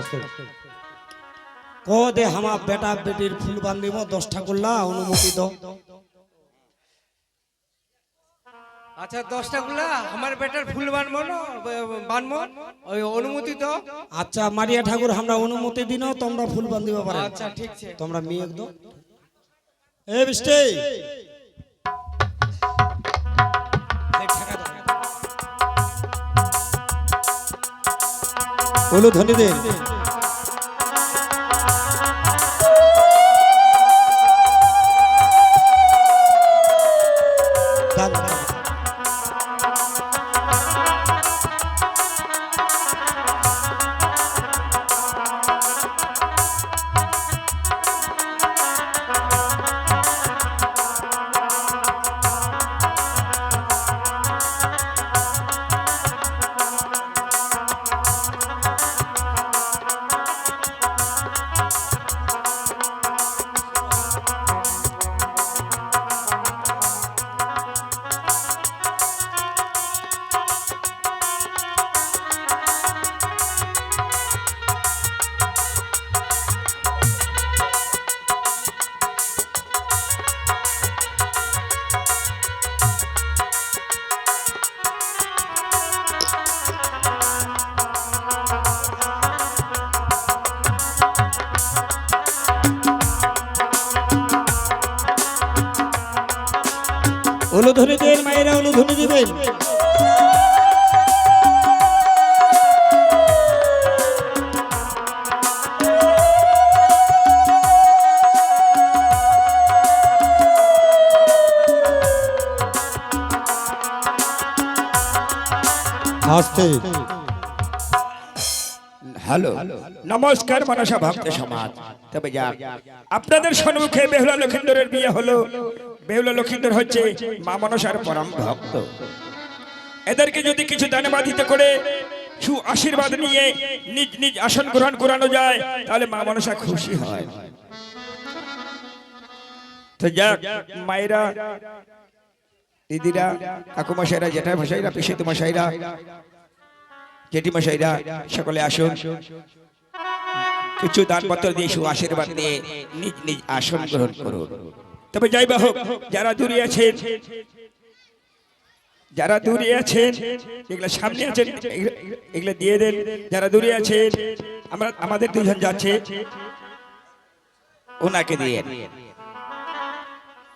আস্তে কো দে হামা বেটা বেটির ফুল বান্ধিব দশটা করলা অনুমতি দাও। আচ্ছা দশটা গুলা আমার বেটার ফুল বানবো না? বানবো? ওই অনুমতি তো আচ্ছা মারিয়া ঠাকুর আমরা অনুমতি দিন তোমরা ফুল বান্ধিব পারে। আচ্ছা ঠিক আছে। তোমরা মেয়ে একদম। এ বৃষ্টি! উলু ধ্বনি দে নমস্কার মনসা ভক্ত সমাজ। তবে যাক আপনাদের সম্মুখে বেহুলা লক্ষিন্দরের বিয়ে হলো। বেহুলা লক্ষিন্দর হচ্ছে মা মনসার পরম ভক্ত। এদেরকে যদি কিছু দানে বাধিত করে সু আশীর্বাদ নিয়ে নিজ নিজ আসন গ্রহণ করানো যায়, তাহলে মা মনসা খুশি হয়। তো যাক, মায়েরা, দিদিরা, কাকুমশাইরা জেঠাই মশাইরা পিসিত মশাইরা জেঠিমশাইরা সকলে আসুন। কিছু দানপত্র দিয়ে সু আশীর্বাদ দিয়ে নিজ নিজ আসন গ্রহণ করুন। তবে যাই বা হোক যারা দূরে আছেন যারা দূরে আছেন এগুলো সামনে আছেন এগুলো- এগুলো দিয়ে দেন। যারা দূরে আছেন আমরা আমাদের দুজন যাচ্ছে। ওনাকে দিয়ে।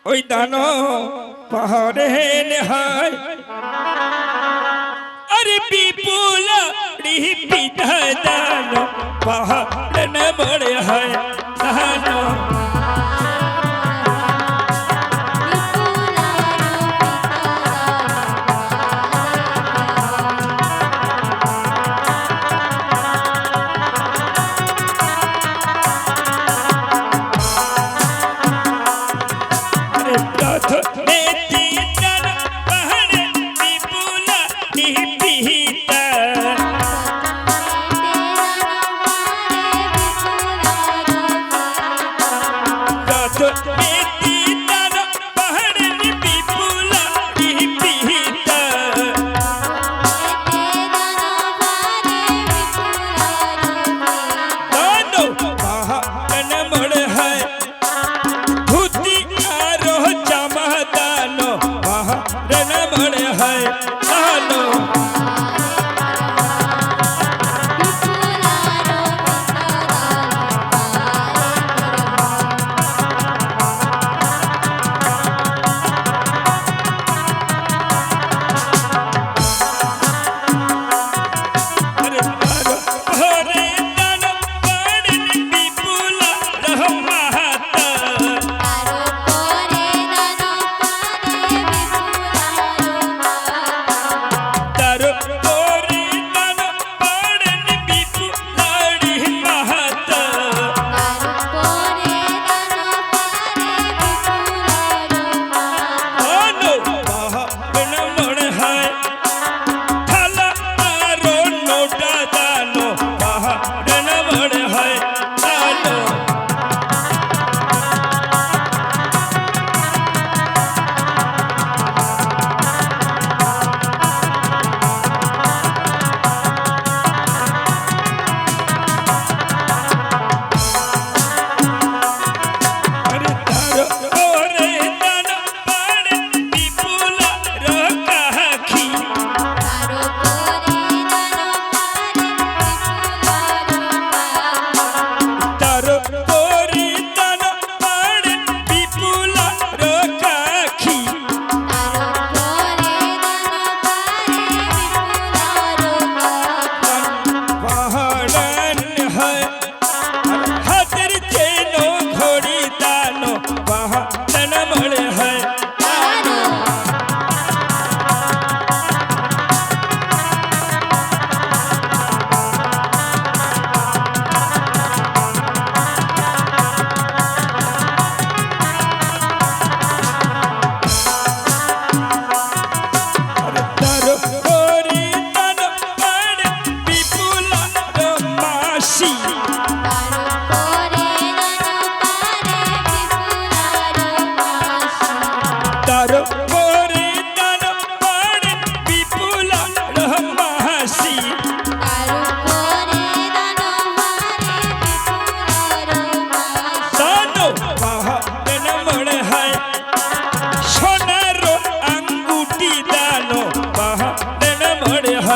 ওই দানো পাহাড়ে নেহায় বিপুল পিতা দান পাহাড় বড় হয়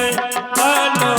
Bye. Bye. Bye.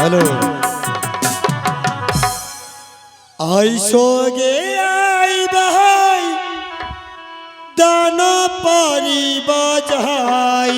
হ্যালো আইসো গে আই ভাই দান পারি বাজাই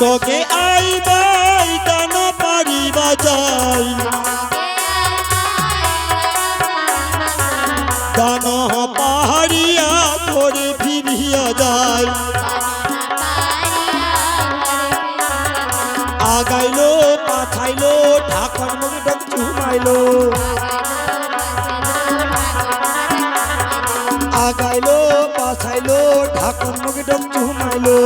চোখে আইবাই কানা পারিবা বাজাই কান পাহাড়িয়া করে ফিরিয়া যায় আগাইলো, পাঠাইলো, ঢাকার মুখটা ঘুমাইলো। আগাইলো পাছাইলো ঢাকুন মুখে ঘুমাইলো।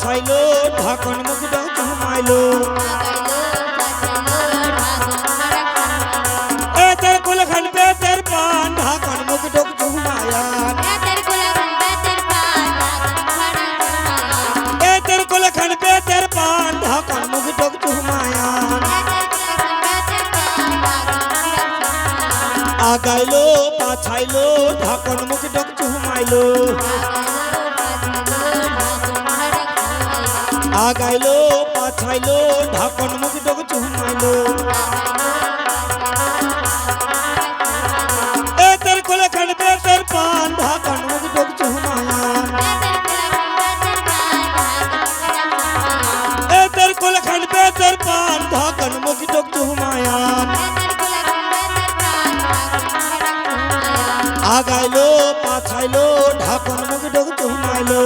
ছাইলো, ঢাকন মুখটা ঘুমাইলো। এতের কুলখান পেতের পান, ঢাকন মুখটা ঘুমায়া এতের কুলখান পেতের পান, ঢাকন মুখটা ঘুমায়া আগাইলো, পাছাইলো, ঢাকন মুখটা ঘুমাইলো। পাছাইলো ঢাকন মুখ ডোক চুমাইলো। এ তোর কোলে খানবে তোর পান, ঢাকন মুখ ডোক চুমায়া এ তোর কোলে খানবে তোর পান, ঢাকন মুখ ডোক চুমায়া আগাইলো, পাছাইলো, ঢাকন মুখ ডোক চুমাইলো।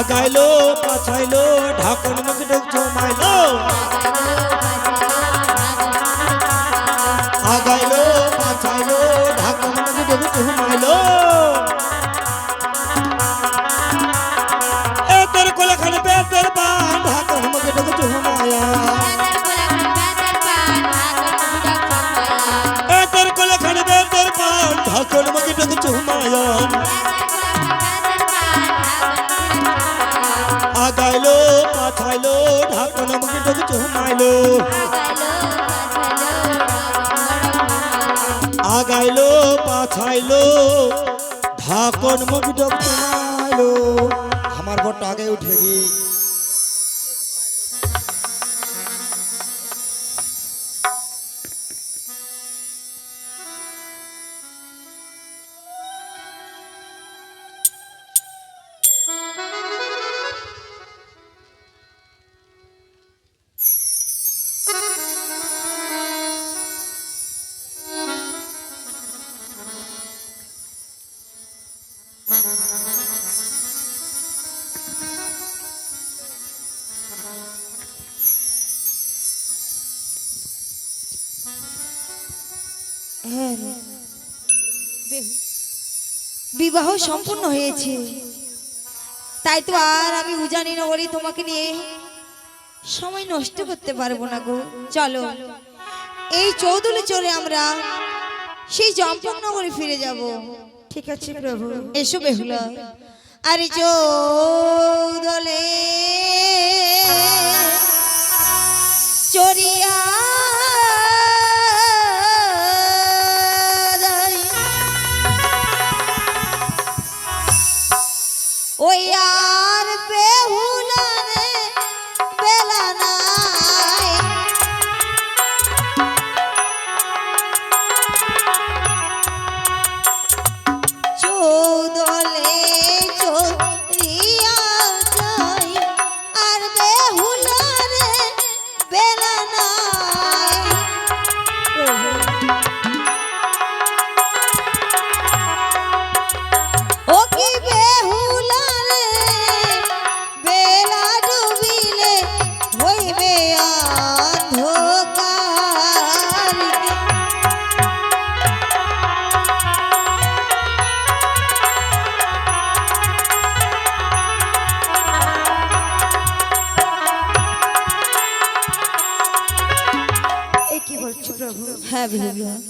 আগাইলো চুমাইলো আগাইলো পাছাইলো ঢাকন মুখ ডোক বিবাহ সম্পূর্ণ হয়েছে। তাই তো আর আমি উজানি নগরী তোমাকে নিয়ে সময় নষ্ট করতে পারব না গো। চলো এই চৌদুলে চলে আমরা সেই জম্পক নগরে ফিরে যাব। ঠিক আছে প্রভু। এসো বেহুলা। আরে চৌদলে চরিয়া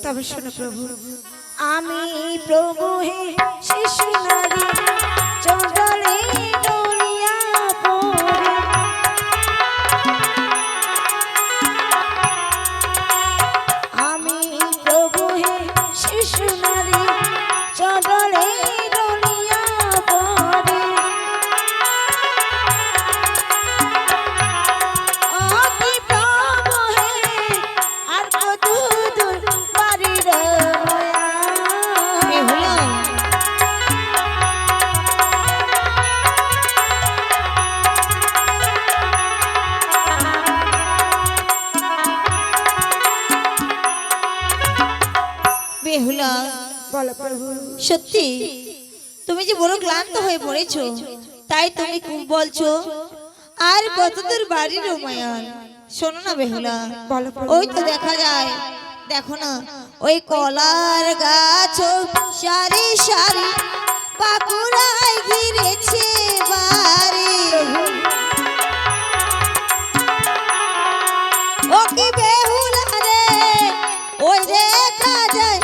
তবে শোনো প্রভু। আমি প্রভু হে শিশু নারী চৌদলে বলো প্রভু। সত্যি? তুমি যে বড় ক্লান্ত হয়ে পড়েছো তাই তুমি খুব বলছো আর কতদূর বাড়ি রোমায়ান শোনো না বেহুলা ওই তো দেখা যায় দেখো না ওই কলার গাছ সারি সারি বাঁকুড়ায় ঘিরেছে বাড়ি। ও কি বেহুলা রে ওই দেখা যায়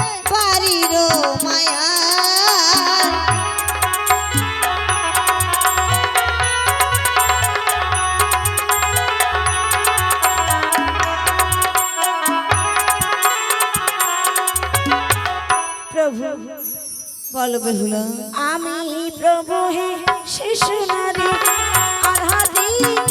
বলো বেহুল আমি প্রভু হে শিশু নারী আর হাদিন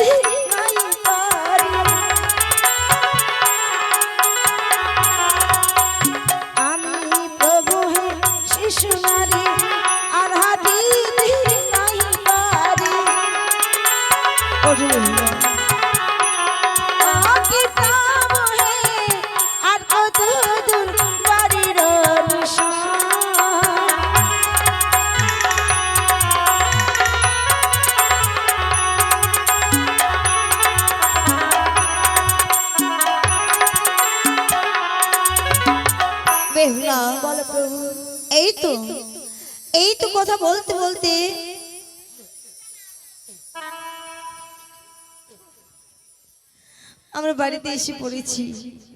এসে পড়েছি।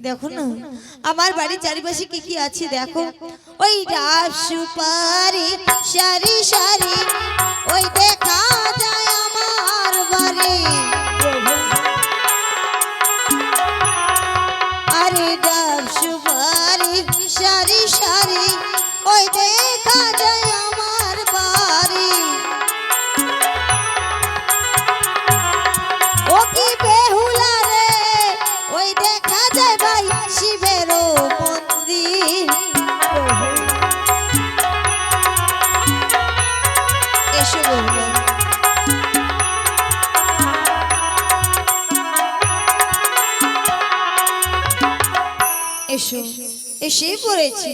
দেখো না, আমার বাড়ির চারিপাশে কি কি আছে দেখো। ওই ডাব সুপারি সারি সারি, ওই দেখ করেছি।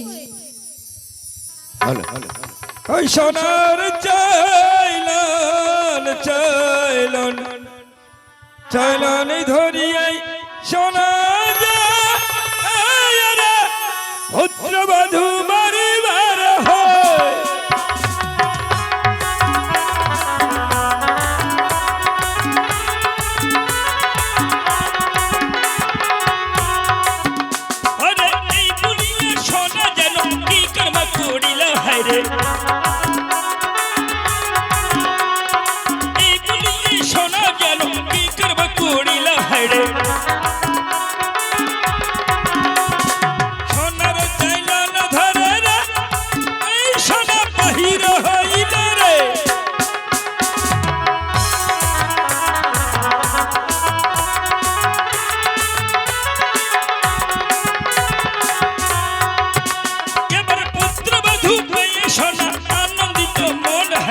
ওই সোনার চাইলন চাইলন চাইলন ধরিয়াই সোনা ভদ্রবাধু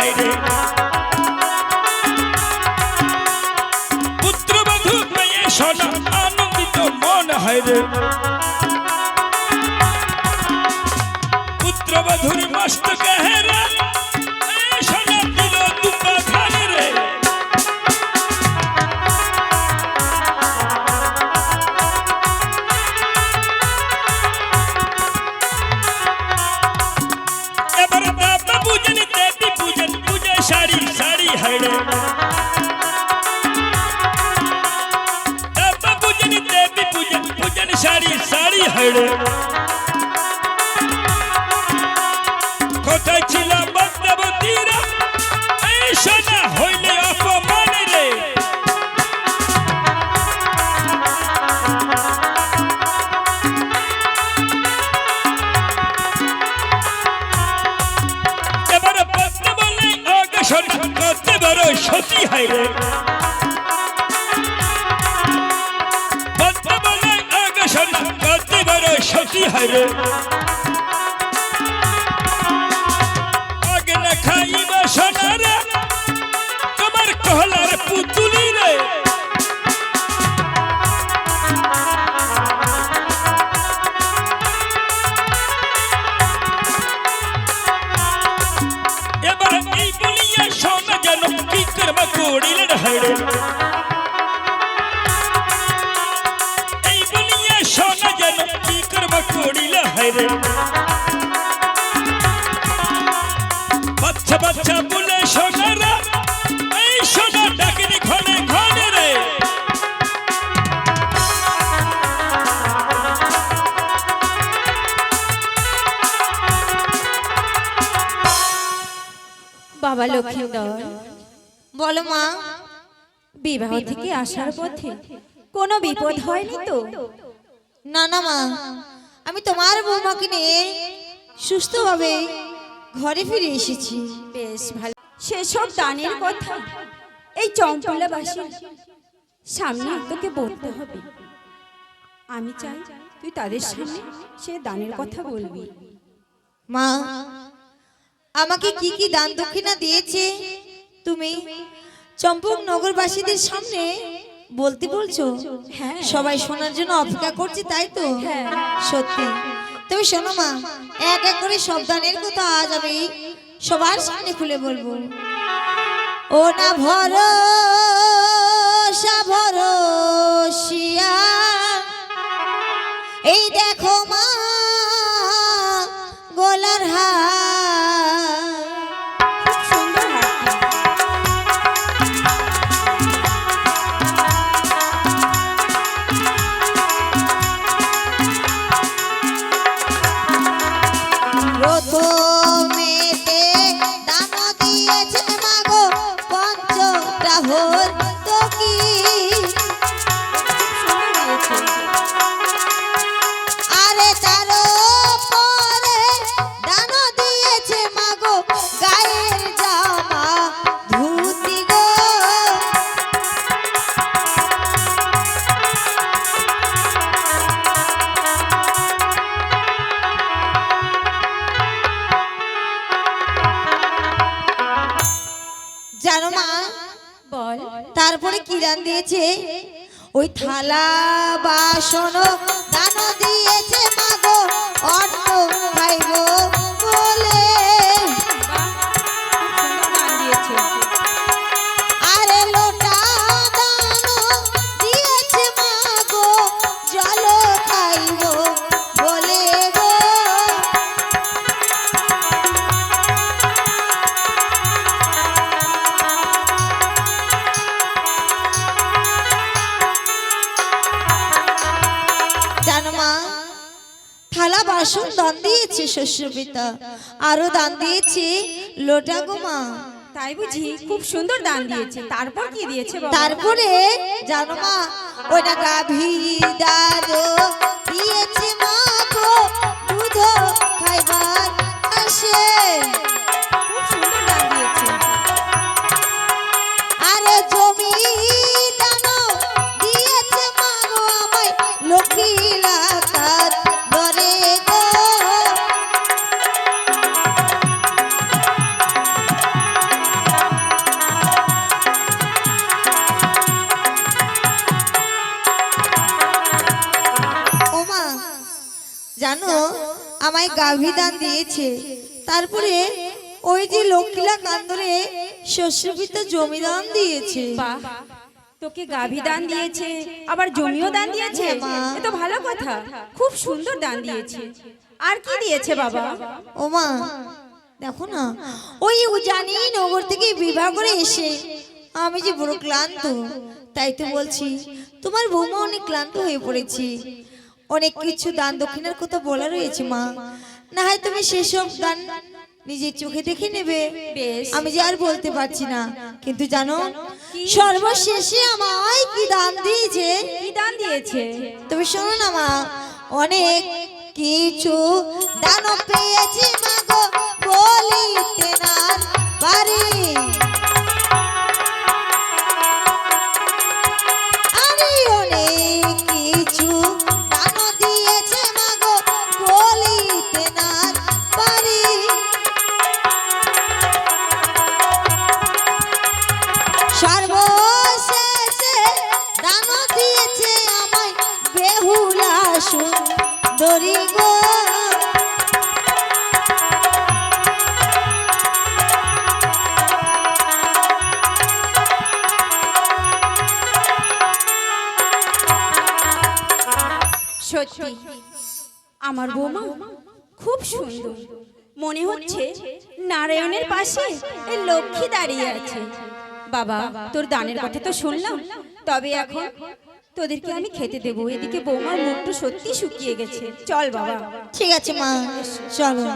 নাই রে পুত্র বধু মেয়ে সোনা আনন্দিত হয় রে। মস্ত হেরা সোনারা, এই সোনা ডাকিনি থেকে কোনো বিপদ হয়নি তো? না না মা, আমি তোমার বৌমাকে নিয়ে সুস্থভাবে ঘরে ফিরে এসেছি। বেশ ভালো সেসব দানের কথা এই চম্পলাবাসীর সামনে তোকে বলতে হবে। আমি চাই তুই তাদের সামনে সে দানের কথা বলবি। মা আমাকে কি কি দান দক্ষিণা দিয়েছে? তুমি চম্পক নগরবাসীদের সামনে বলতে বলছো? হ্যাঁ। সবাই শোনার জন্য অপেক্ষা করছে তাই তো? হ্যাঁ। সত্যি। তুমি শোনো মা এক এক করে সব দানের কথা আজ আমি সবার সামনে খুলে বলব। ও না ভর ভরসিয়া। এই দেখো মা গোলার হার থালা বাসন বাসন দান দিয়েছে শস্য পিতা আরও দান দিয়েছে। লোটা গো মা তাই বুঝি খুব সুন্দর দান দিয়েছে। তারপর কি দিয়েছে তারপরে জানো মা গাভী দাদো দিয়েছে মা গো দুধ খাইবার আসে খুব সুন্দর দান দিয়েছে। আরে জমি আমায় গাভী দান দিয়েছে। তারপরে ওই যে লক্ষ্মীলা কান্দরে শস্যপিতা জমি দান দিয়েছে। তোকে গাভী দান দিয়েছে আবার জমিও দান দিয়েছে? হ্যাঁ, মা। এ তো ভালো কথা খুব সুন্দর দান দিয়েছে। আর কি দিয়েছে বাবা? ওমা দেখো না ওই জানি নগর থেকে বিবাহ করে এসে আমি যে বড় ক্লান্ত তাই তো বলছি তোমার বৌমা অনেক ক্লান্ত হয়ে পড়েছি। অনেক কিছু দান দক্ষিণার কথা বলা রয়েছে মা। না হয় তুমি সেসব দান নিজের চোখে দেখে নেবে। আমি যে আর বলতে পারছি না। কিন্তু জানো সর্বশেষে আমায় কি দান দিয়েছে? কি দান দিয়েছে? তুমি শোনো না মা। অনেক কিছু দান পেয়েছি মা গো। বলিতে না পারি। আমি অনেক কিছু পাশে এই লক্ষ্মী দাঁড়িয়ে আছে। বাবা তোর দানের কথা তো শুনলাম। তবে এখন তোদেরকে আমি খেতে দেবো। এদিকে বৌমার মুখটা সত্যি শুকিয়ে গেছে। চল বাবা। ঠিক আছে মা। চলো।